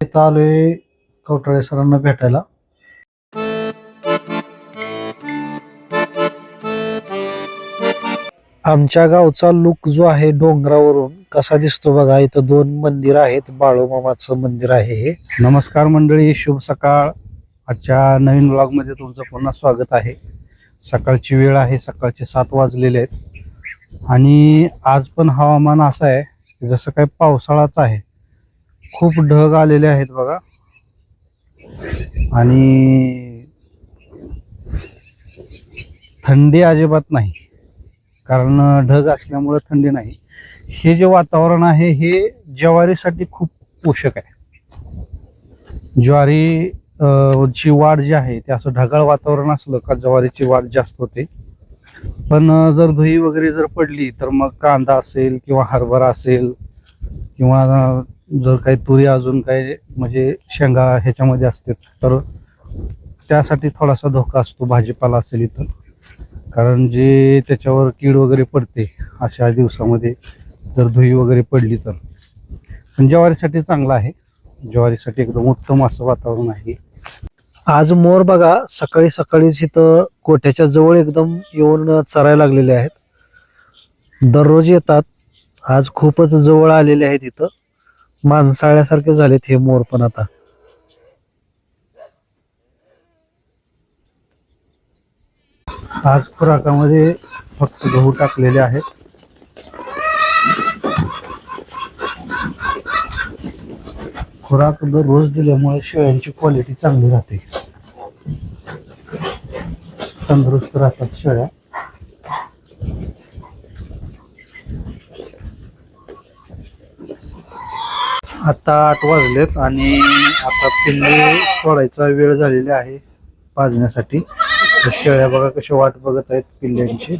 इथं आलोय कवटाळे सरांना भेटायला. आमच्या गावचा लुक जो आहे डोंगरावरून कसा दिसतो बघा इथं दोन मंदिर आहेत बाळूमामाचं मंदिर आहे हे. नमस्कार मंडळी शुभ सकाळ. आजच्या नवीन ब्लॉगमध्ये तुमचं पुन्हा स्वागत आहे. सकाळची वेळ आहे सकाळचे सात वाजलेले आहेत. आणि आज पण हवामान असं आहे जसं काही पावसाळाच आहे खूप ढग आलेले आहेत बघा. आणि थंडी अजिबात नाही. कारण ढग असल्यामुळे थंडी नाही. हे जे वातावरण आहे हे ज्वारीसाठी खूप पोषक आहे. ज्वारी ची वाढ जी आहे ते असं ढगाळ वातावरण असलं का ज्वारीची वाढ जास्त होते. पण जर धुई वगैरे जर पडली तर मग कांदा असेल किंवा हरभरा असेल किंवा जर काही तुरी अजून काही म्हणजे शेंगा ह्याच्यामध्ये असते तर त्यासाठी थोडासा धोका असतो भाजीपाला असेल इथं. कारण जे त्याच्यावर कीड वगैरे पडते अशा दिवसामध्ये जर धुई वगैरे पडली तर. पण ज्वारीसाठी चांगलं आहे. ज्वारीसाठी एकदम उत्तम असं वातावरण आहे. आज मोर बघा सकाळी सकाळीच इथं कोठ्याच्या जवळ एकदम येऊन चरायला लागलेले आहेत. दररोज येतात आज खूपच जवळ आलेले आहेत इथं माणसाळ्यासारखे झालेत हे मोर पण आता. आज खुराकामध्ये फक्त गहू टाकलेले आहेत. खुराक दररोज दिल्यामुळे शेळ्यांची क्वालिटी चांगली राहते. तंदुरुस्त राहतात शेळ्या. आता आठ वाजलेत आणि आता पिल्ले सोडायचा वेळ झालेला आहे पाजण्यासाठी. शेळ्या बघा कशा वाट बघत आहेत पिल्ल्यांची.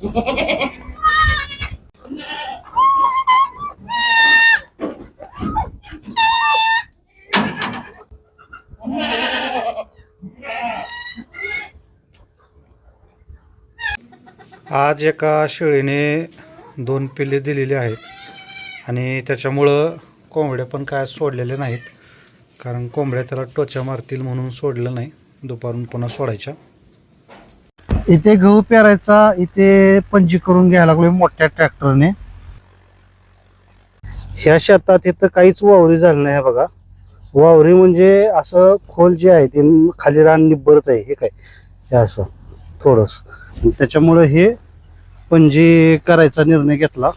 आज एका शेळीने दोन पिल्ले दिलेली आहेत. आणि त्याच्यामुळं कोंबड्या पण काय सोडलेल्या नाहीत. कारण कोंबड्या त्याला टोचा मारतील म्हणून सोडलं नाही. दुपारून पुन्हा सोडायच्या. इथे गहू पेरायचा इथे पंजी करून घ्यायला लागलोय मोठ्या ट्रॅक्टरने. ह्या शेतात इथं काहीच वावरी झालं नाही हे बघा. वावरी म्हणजे असं खोल जे आहे ते खाली रान निब्बरच आहे हे काय? हे असं. थोडस. त्याच्यामुळं हे पणजी करायचा निर्णय घेतला.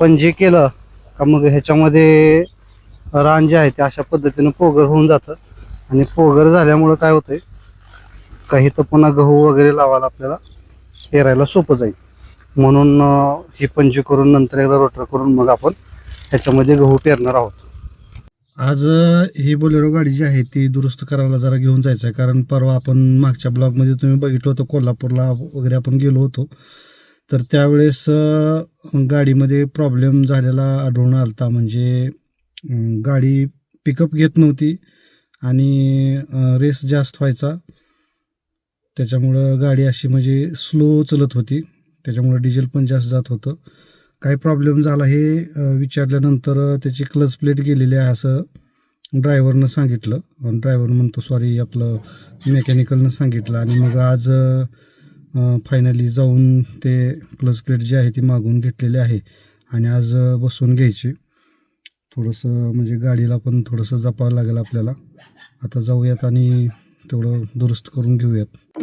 पणजी केलं का मग ह्याच्यामध्ये रान जे आहे ते अशा पद्धतीनं पोगर होऊन जातं. आणि पोगर झाल्यामुळं काय होतंय काही तर पुन्हा गहू वगैरे लावायला आपल्याला पेरायला सोपं जाईल. म्हणून ही पणजी करून नंतर एकदा रोटर करून मग आपण ह्याच्यामध्ये गहू पेरणार आहोत. आज ही बोलेरो गाडी जी आहे ती दुरुस्त करायला जरा घेऊन जायचं आहे कारण परवा आपण मागच्या ब्लॉगमध्ये तुम्ही बघितलं होतं कोल्हापूरला वगैरे आपण गेलो होतो. तर त्यावेळेस गाडीमध्ये प्रॉब्लेम झालेला आढळून आलता. म्हणजे गाडी पिकअप घेत नव्हती आणि रेस जास्त व्हायचा. त्याच्यामुळं गाडी अशी म्हणजे स्लो चलत होती. त्याच्यामुळं डिझेल पण जास्त जात होतं. काय प्रॉब्लेम झाला हे विचारल्यानंतर त्याची क्लच प्लेट गेलेली आहे असं ड्रायव्हरनं सांगितलं. आणि ड्रायव्हर म्हणतो सॉरी आपलं मेकॅनिकलनं सांगितलं. आणि मग आज फायनली जाऊन ते क्लच प्लेट जी आहे ती मागून घेतलेली आहे. आणि आज बसून बसवून घ्यायची. थोडंसं म्हणजे गाडीला पण थोडंसं जपावं लागेल आपल्याला. आता जाऊयात आणि तेवढं दुरुस्त करून घेऊयात.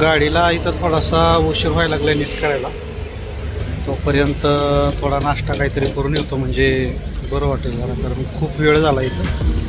गाडीला इथं थोडासा उशीर व्हायला लागला नीट करायला. तोपर्यंत थोडा नाश्ता काहीतरी करून येतो म्हणजे बरं वाटेल. कारण खूप वेळ झाला इथं.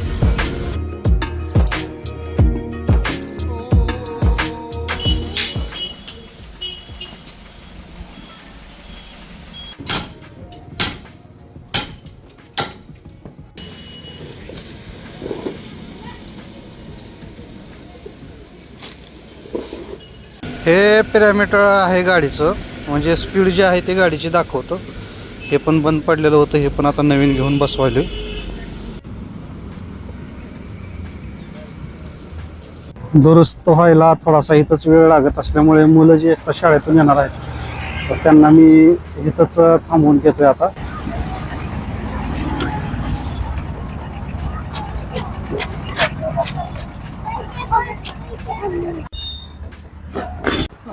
हे पॅरामीटर आहे गाडीचं. म्हणजे स्पीड जी आहे ते गाडीची दाखवतं. हे पण बंद पडलेलं होतं हे पण आता नवीन घेऊन बसवायलो दुरुस्त व्हायला थोडासा इथंच वेळ लागत असल्यामुळे मुलं जी आता शाळेतून येणार आहेत. तर त्यांना मी इथंच थांबवून घेतोय आता.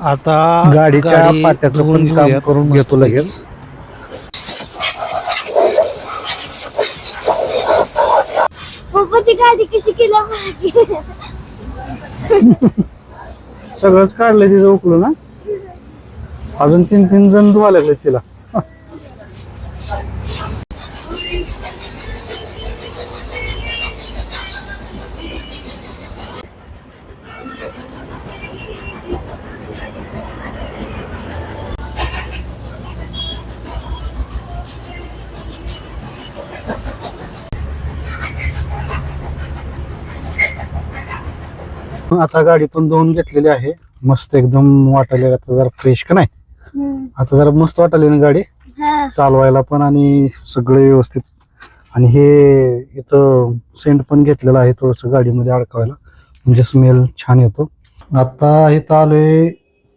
आता गाडीच्या गाडी पाट्याचं धुवून पण काम घेऊयात करून घेतो मस्तपैकी. लगेच. पप्पा ती गाडी कशी केली? माझी सगळंच काढलंय तिथं उकलून ना अजून तीन तीन जण धुवा लागले तिला. आता गाडी पण धुवून घेतलेली आहे. मस्त एकदम वाटायला आता जरा फ्रेश का नाही? आता जरा मस्त वाटायली ना गाडी. हा. चालवायला पण आणि सगळे व्यवस्थित. आणि हे इथं सेंट पण घेतलेलं आहे थोडस गाडीमध्ये अडकवायला. म्हणजे स्मेल छान येतो. आता इथं आलोय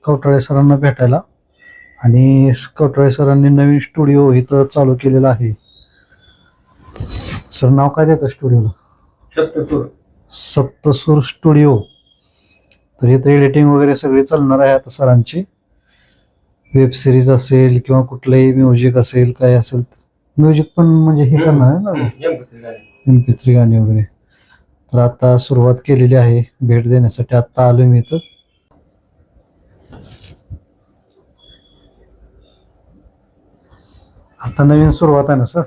कवटाळे सरांना भेटायला. आणि कवटाळे सरांनी नवीन स्टुडिओ इथं चालू केलेला आहे. सर नाव काय देतं स्टुडिओला सप्तसूर स्टुडिओ तर इथं एडिटिंग वगैरे सगळी चालणार आहे आता सरांची. वेब सिरीज असेल किंवा कुठलंही म्युझिक असेल काय असेल म्युझिक पण म्हणजे हे करणार आहे ना? एम पी थ्री गाणी. वगैरे. तर आता सुरुवात केलेली आहे भेट देण्यासाठी. आता आलोय मी इथं. आता नवीन सुरुवात आहे ना सर?